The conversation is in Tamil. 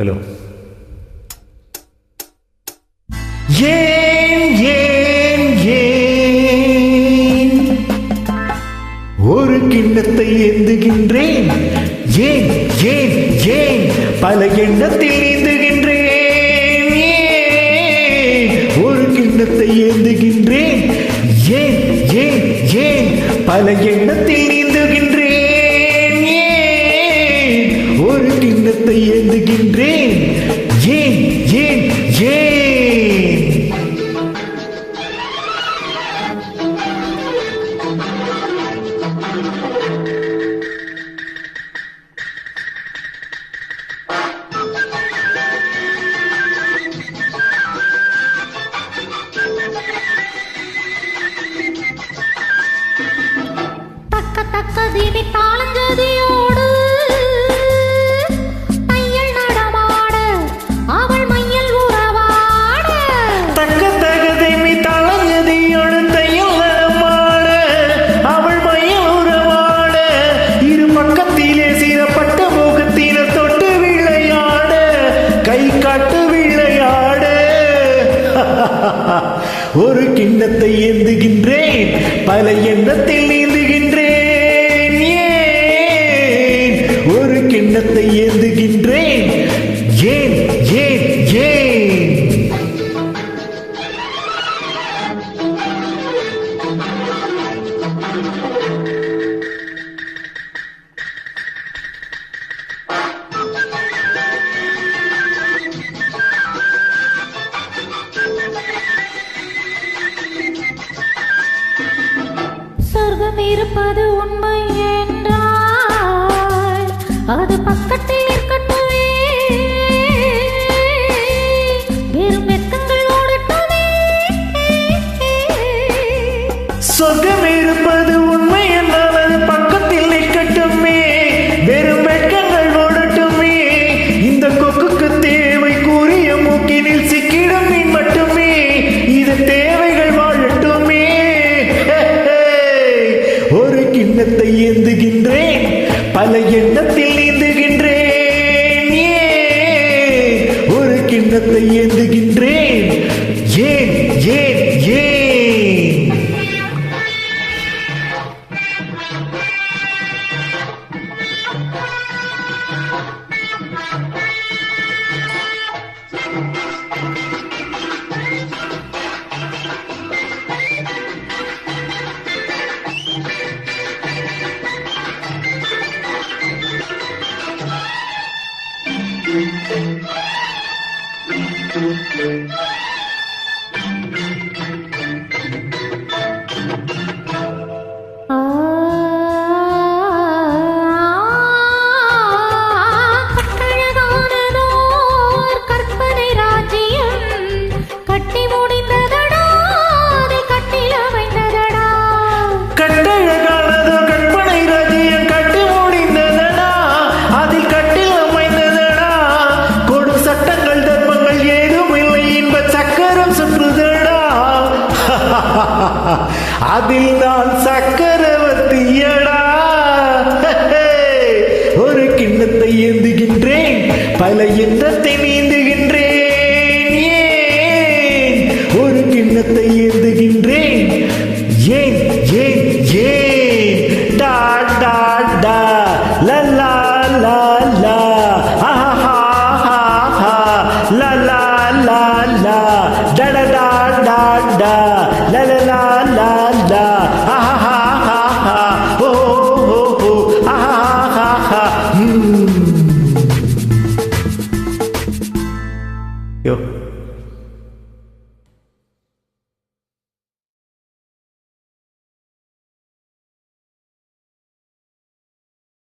ஹலோ ஏன் ஏன் ஏன்? ஒரு கிண்ணத்தை ஏந்துகின்றேன். ஏன் ஏன் ஏன்? பல எண்ணத்தில் ஏந்துகின்றேன். ஒரு கிண்ணத்தை ஏந்துகின்றேன். ஏன் ஏன் ஏன்? பல எண்ணத்தில் ஒரு ஏந்துகின்றேன். ஏன் ஏன் ஏன்? தக்க தக்க தீபி தாளஞ்சதியோடு ஒரு கிண்ணத்தை ஏந்துகின்றேன் பல எண்ணத்தில் நீந்துகின்றேன். ஏன்? ஒரு கிண்ணத்தை ஏந்துகின்றேன் இருப்பது உண்மை என்றால் அது பக்கத்தில் இருக்கட்டுமே. வெறும் வெக்கங்கள் ஓடட்டுமே சொர்க்கம் எண்ணத்தை ஏந்துகின்றேன். பல எண்ணத்தில் நீந்துகின்றேன். ஏன் ஒரு கிண்ணத்தை ஏந்துகின்றேன். ஏன் ஏன் ஏன்? ஆ அதில் நான் சக்கரவர்த்தியடா ஒரு கிண்ணத்தை ஏந்துகின்றேன் பல எண்ணத்தை நீந்துகின்றேன். ஏன்? ஒரு கிண்ணத்தை ஏந்துகின்றேன். ஏன் ஏன் ஏன்? டா டா டா. லல்லா லா லா லா. ஹா லா லா லா லா. லா டா.